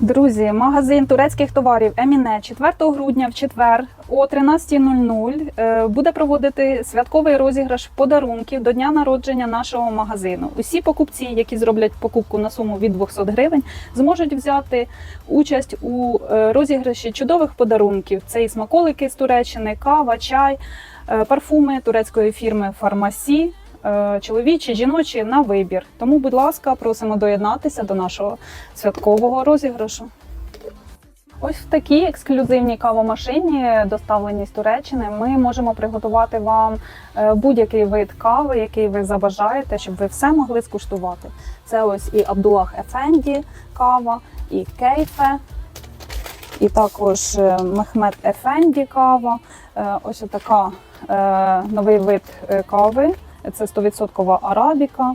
Друзі, магазин турецьких товарів Еміне 4 грудня в четвер о 13.00 е, буде проводити святковий розіграш подарунків до дня народження нашого магазину. Усі покупці, які зроблять покупку на суму від 200 гривень, зможуть взяти участь у е, розіграші чудових подарунків. Це і смаколики з Туреччини, кава, чай, е, парфуми турецької фірми Фармасі. Е, Чоловічі, жіночі на вибір. Тому, будь ласка, просимо доєднатися до нашого святкового розіграшу. Ось в такій ексклюзивній кавомашині, доставленій з Туреччини, ми можемо приготувати вам е, будь-який вид кави, який ви забажаєте, щоб ви все могли скуштувати. Це ось і Абдулах Ефенді кава, і Кейфе, і також е, Мехмед Ефенді кава. Ось така новий вид кави. Це 100% арабіка.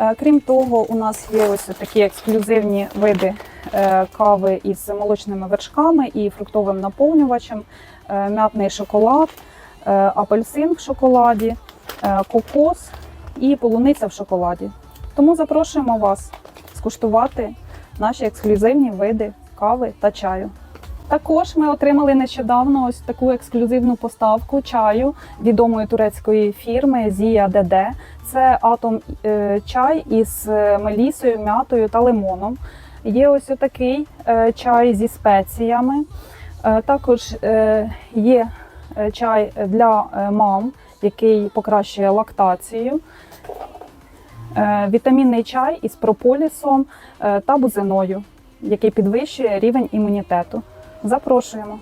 Е, Крім того, у нас є ось такі ексклюзивні види е, кави із молочними вершками і фруктовим наповнювачем, е, м'ятний шоколад, апельсин в шоколаді, кокос і полуниця в шоколаді. Тому запрошуємо вас скуштувати наші ексклюзивні види кави та чаю. Також ми отримали нещодавно ось таку ексклюзивну поставку чаю відомої турецької фірми Зія ДД. Це атом е, чай із е, мелісою, м'ятою та лимоном. Є ось отакий е, чай зі спеціями. Також є чай для мам, який покращує лактацію. Вітамінний чай із прополісом та бузиною, який підвищує рівень імунітету. Запрошуємо.